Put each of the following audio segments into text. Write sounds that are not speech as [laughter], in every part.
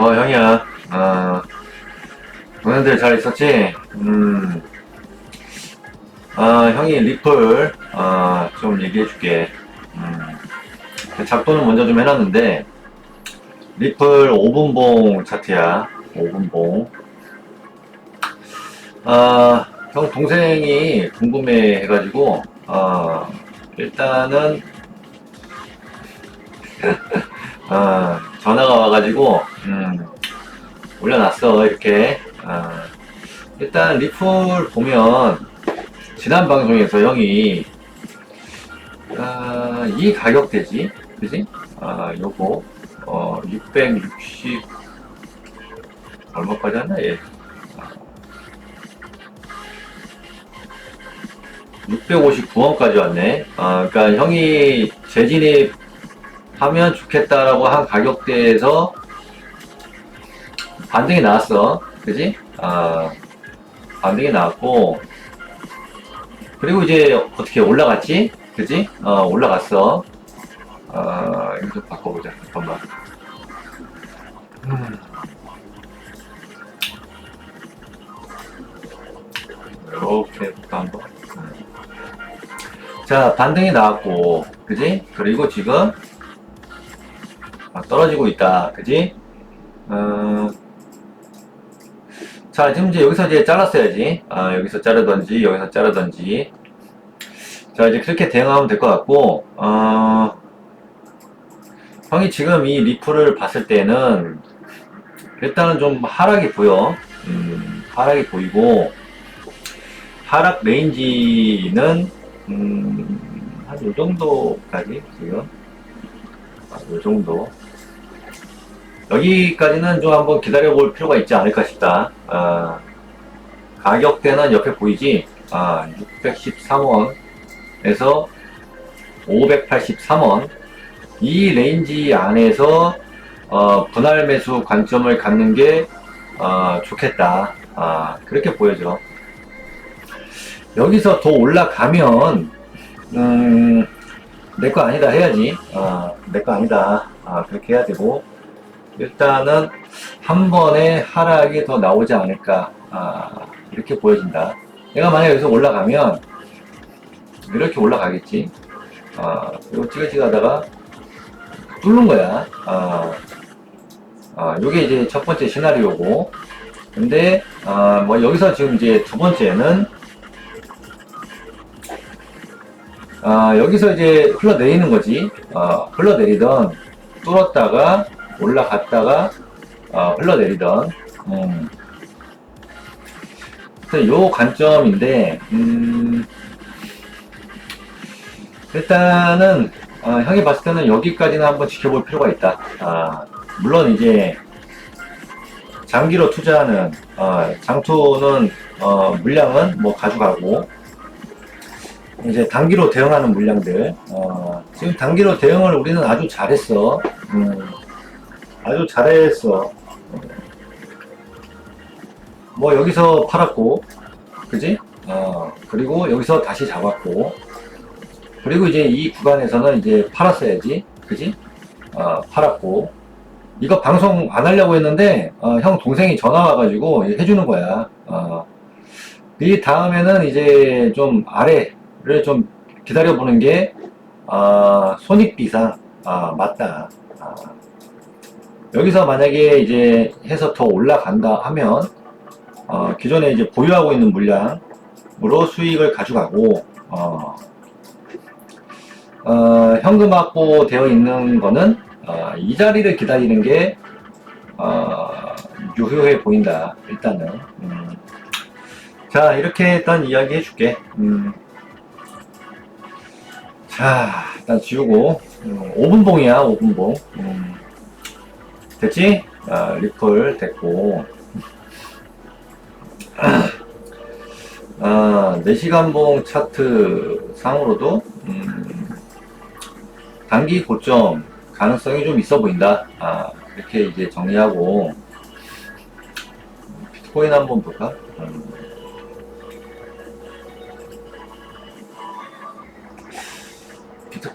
어, 형이야. 어, 너네들 잘 있었지? 음, 어, 형이 리플, 어, 좀 얘기해줄게. 음, 작도는 먼저 좀 해놨는데, 리플 5분봉 차트야. 5분봉. 아, 형 동생이 궁금해 해가지고, 어, 일단은, 어, [laughs] 전화가 와가지고, 음, 올려놨어, 이렇게. 어, 일단, 리플 보면, 지난 방송에서 형이, 아, 이 가격대지? 그지? 아, 요거, 어, 660, 얼마까지 하나, 얘? 659원까지 왔네. 아, 그러니까 형이 재진입 하면 좋겠다라고 한 가격대에서 반등이 나왔어. 그지? 아, 반등이 나왔고, 그리고 이제 어떻게 올라갔지? 그지? 어, 올라갔어. 아, 이거 좀 바꿔보자. 잠깐만. 음. 이렇게 또 한번. 음. 자, 반등이 나왔고, 그지? 그리고 지금, 아, 떨어지고 있다. 그지? 어, 자, 지금 이제 여기서 이제 잘랐어야지. 아, 여기서 자르던지, 여기서 자르던지. 자, 이제 그렇게 대응하면 될 것 같고, 어, 형이 지금 이 리플을 봤을 때는, 일단은 좀 하락이 보여. 음, 하락이 보이고, 하락 레인지는, 음, 한요 정도까지, 지금. 아, 요 정도. 여기까지는 좀 한번 기다려 볼 필요가 있지 않을까 싶다. 아, 가격대는 옆에 보이지? 아, 613원에서 583원. 이 레인지 안에서 어, 분할 매수 관점을 갖는 게 어, 좋겠다. 아, 그렇게 보여져. 여기서 더 올라가면 음, 내 거 아니다 해야지. 아, 내 거 아니다. 아, 그렇게 해야 되고 일단은 한 번에 하락이 더 나오지 않을까. 아, 이렇게 보여진다. 내가 만약 여기서 올라가면 이렇게 올라가겠지. 아, 이거 찌그찌그 하다가 뚫는 거야. 아, 아, 요게 이제 첫 번째 시나리오고. 근데, 아, 뭐 여기서 지금 이제 두 번째는 아, 여기서 이제 흘러내리는 거지. 어, 흘러내리던, 뚫었다가, 올라갔다가, 어, 흘러내리던, 음. 요 관점인데, 음, 일단은, 어, 형이 봤을 때는 여기까지는 한번 지켜볼 필요가 있다. 아, 물론 이제, 장기로 투자하는, 어, 장투는, 어, 물량은 뭐 가져가고, 이제 단기로 대응하는 물량들. 어, 지금 단기로 대응을 우리는 아주 잘했어. 음, 아주 잘했어. 뭐 여기서 팔았고, 그지? 어, 그리고 여기서 다시 잡았고, 그리고 이제 이 구간에서는 이제 팔았어야지, 그지? 어, 팔았고, 이거 방송 안 하려고 했는데, 어, 형 동생이 전화 와가지고 해주는 거야. 어, 이 다음에는 이제 좀 아래, 를 좀 기다려보는 게, 아, 손익비상, 아, 맞다. 아, 여기서 만약에 이제 해서 더 올라간다 하면, 어, 기존에 이제 보유하고 있는 물량으로 수익을 가져가고, 어, 어, 현금 확보 되어 있는 거는, 어, 이 자리를 기다리는 게, 어, 유효해 보인다. 일단은. 음. 자, 이렇게 일단 이야기 해줄게. 음. 자, 일단 지우고, 음, 5분봉이야, 5분봉. 음, 됐지? 아, 리플 됐고. 아, 4시간봉 차트 상으로도, 음, 단기 고점 가능성이 좀 있어 보인다. 아, 이렇게 이제 정리하고, 비트코인 한번 볼까? 음.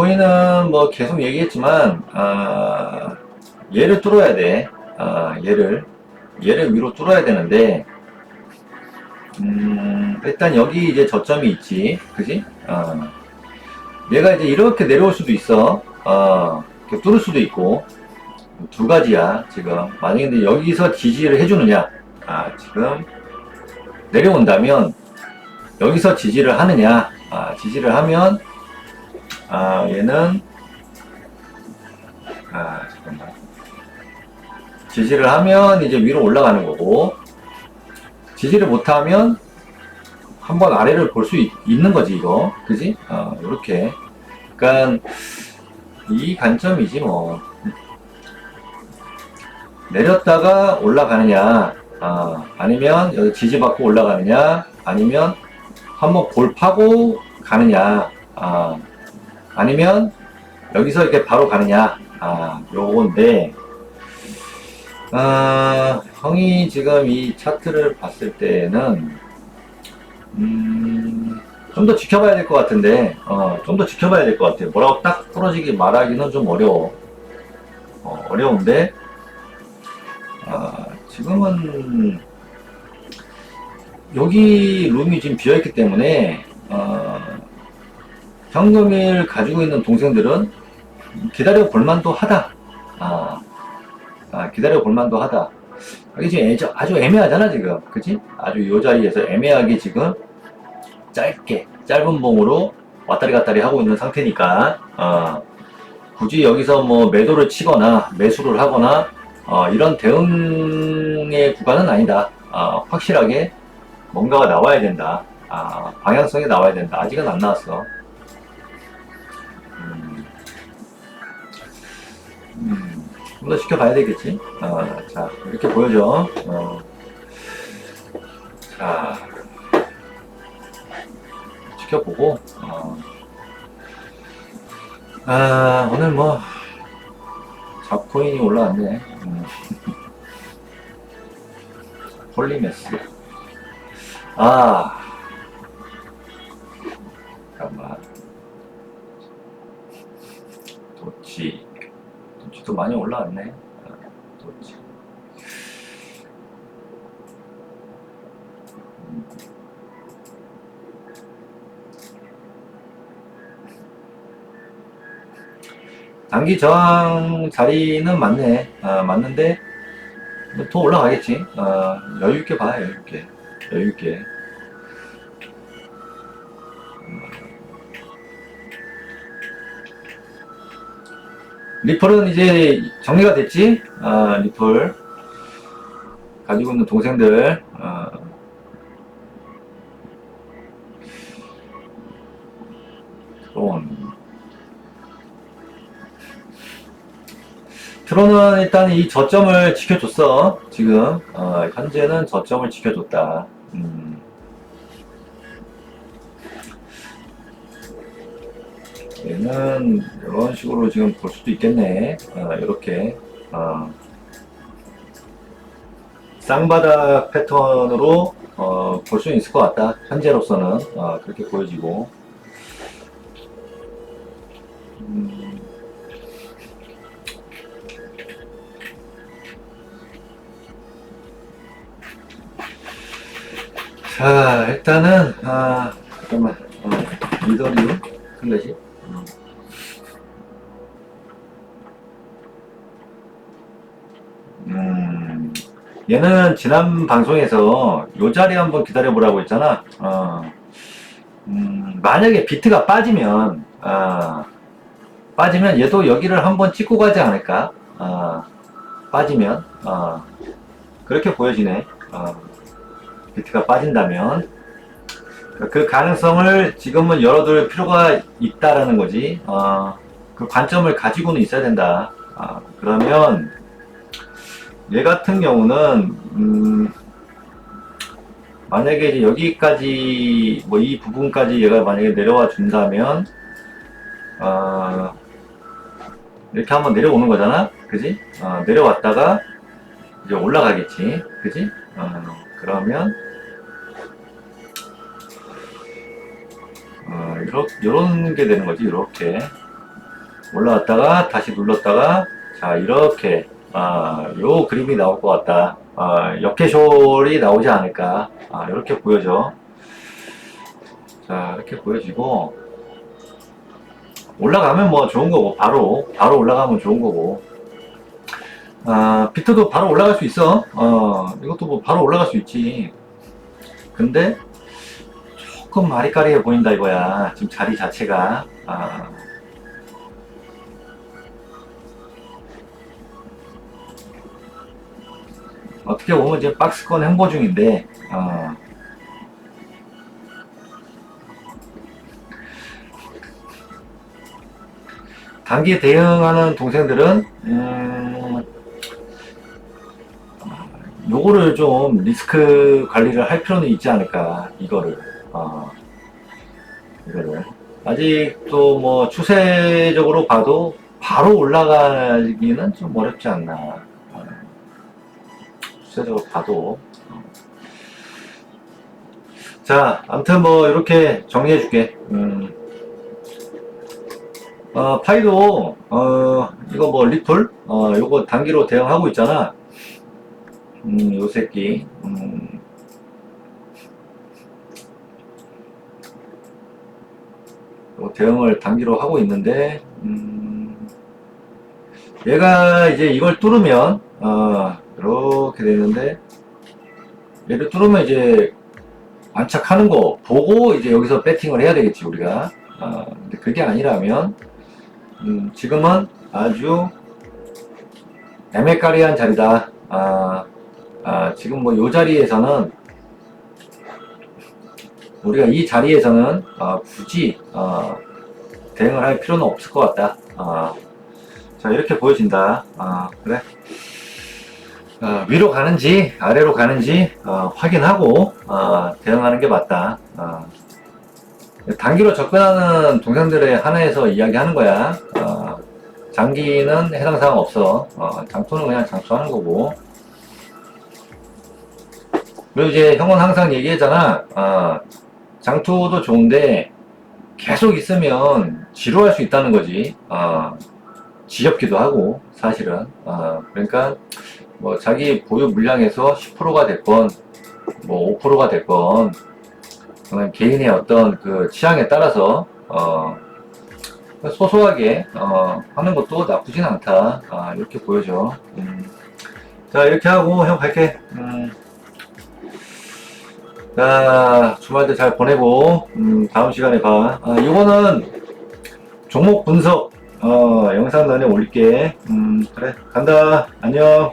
코인은 뭐 계속 얘기했지만 아, 얘를 뚫어야 돼. 아, 얘를 얘를 위로 뚫어야 되는데 음, 일단 여기 이제 저점이 있지, 그지? 어. 얘가 이제 이렇게 내려올 수도 있어. 어, 이렇게 뚫을 수도 있고 두 가지야 지금. 만약에 근데 여기서 지지를 해주느냐? 아, 지금 내려온다면 여기서 지지를 하느냐? 아, 지지를 하면 아, 얘는 아, 잠깐만. 지지를 하면 이제 위로 올라가는 거고 지지를 못하면 한번 아래를 볼 수 있는 거지 이거 그지? 어, 이렇게 그러니까 이 관점이지 뭐 내렸다가 올라가느냐 아, 아니면 여기 지지받고 올라가느냐 아니면 한번 골 파고 가느냐 아, 아니면 여기서 이렇게 바로 가느냐 아, 요건데 아, 형이 지금 이 차트를 봤을 때는 음, 좀 더 지켜봐야 될 것 같은데, 어, 좀 더 지켜봐야 될 것 같아요. 뭐라고 딱 부러지게 말하기는 좀 어려워. 어, 어려운데, 아, 지금은, 여기 룸이 지금 비어있기 때문에, 어, 현금을 가지고 있는 동생들은 기다려 볼만도 하다. 아, 아, 기다려 볼만도 하다. 이게 지금 애- 아주 애매하잖아, 지금. 그치? 아주 요 자리에서 애매하게 지금 짧게, 짧은 봉으로 왔다리 갔다리 하고 있는 상태니까, 어, 굳이 여기서 뭐 매도를 치거나 매수를 하거나, 어, 이런 대응의 구간은 아니다. 어, 확실하게 뭔가가 나와야 된다. 아, 방향성이 나와야 된다. 아직은 안 나왔어. 좀더 지켜봐야 되겠지. 어, 자, 이렇게 보여줘. 어. 자, 지켜보고, 어. 아, 오늘 뭐, 잡코인이 올라왔네. 음. [laughs] 폴리메스. 아, 도치도 많이 올라왔네. 단기 저항 자리는 맞네. 아, 맞는데 뭐더 올라가겠지. 아, 여유 있게 봐, 여유 있게, 여유 있게. 리플은 이제 정리가 됐지? 아, 리플. 가지고 있는 동생들, 아. 트론. 트론은 일단 이 저점을 지켜줬어. 지금, 어, 현재는 저점을 지켜줬다. 음. 얘는 이런 식으로 지금 볼 수도 있겠네. 어, 이렇게 어, 쌍바닥 패턴으로 어, 볼 수 있을 것 같다. 현재로서는 어, 그렇게 보여지고. 음, 자, 일단은 아, 잠깐만. 어, 미더리움 클래식. 음. 음, 얘는 지난 방송에서 요 자리 한번 기다려보라고 했잖아. 어, 음, 만약에 비트가 빠지면, 아, 빠지면 얘도 여기를 한번 찍고 가지 않을까? 아, 빠지면, 아, 그렇게 보여지네. 어, 비트가 빠진다면. 그 가능성을 지금은 열어둘 필요가 있다라는 거지. 어, 그 관점을 가지고는 있어야 된다. 아, 그러면 얘 같은 경우는 음, 만약에 이제 여기까지 뭐 이 부분까지 얘가 만약에 내려와 준다면 어, 이렇게 한번 내려오는 거잖아, 그지? 어, 내려왔다가 이제 올라가겠지, 그지? 어, 그러면 어, 이렇, 요런 게 되는 거지, 이렇게. 올라왔다가, 다시 눌렀다가, 자, 이렇게, 아, 요 그림이 나올 것 같다. 아, 역계쇼이 나오지 않을까. 아, 이렇게 보여져. 자, 이렇게 보여지고, 올라가면 뭐 좋은 거고, 바로, 바로 올라가면 좋은 거고. 아, 비트도 바로 올라갈 수 있어. 어, 이것도 뭐 바로 올라갈 수 있지. 근데, 조금 아리까리해 보인다 이거야. 지금 자리 자체가. 아, 어떻게 보면 지금 박스권 행보 중인데, 어, 단기 대응하는 동생들은, 음, 요거를 좀 리스크 관리를 할 필요는 있지 않을까, 이거를. 어, 이거를. 아직도 뭐 추세적으로 봐도 바로 올라가기는 좀 어렵지 않나. 어, 추세적으로 봐도. 어. 자, 아무튼 뭐 이렇게 정리해 줄게. 음. 어, 파이도, 어, 이거 뭐 리플? 어, 요거 단기로 대응하고 있잖아. 음, 요 새끼. 음. 요 대응을 단기로 하고 있는데, 음, 얘가 이제 이걸 뚫으면, 어, 이렇게 되는데, 얘를 뚫으면 이제 안착하는 거 보고 이제 여기서 배팅을 해야 되겠지, 우리가. 어, 근데 그게 아니라면, 음, 지금은 아주 애매까리한 자리다. 아, 아, 지금 뭐요 자리에서는 우리가 이 자리에서는 아, 굳이 아, 대응을 할 필요는 없을 것 같다. 아, 자 이렇게 보여진다. 아, 그래. 아, 위로 가는지 아래로 가는지 아, 확인하고 아, 대응하는 게 맞다. 아, 단기로 접근하는 동생들의 하나에서 이야기하는 거야. 어, 장기는 해당 사항 없어. 어, 장투는 그냥 장투하는 거고. 그리고 이제 형은 항상 얘기했잖아. 어, 장투도 좋은데 계속 있으면 지루할 수 있다는 거지. 어, 지겹기도 하고 사실은. 어, 그러니까 뭐 자기 보유 물량에서 10%가 됐건 뭐 5%가 됐건 그냥 개인의 어떤 그 취향에 따라서 어, 소소하게 어, 하는 것도 나쁘진 않다. 아, 이렇게 보여져. 음. 자 이렇게 하고 형 갈게. 음. 자 주말도 잘 보내고 음, 다음 시간에 봐. 아, 이거는 종목 분석 어, 영상 전에 올릴게. 음, 그래 간다. 안녕.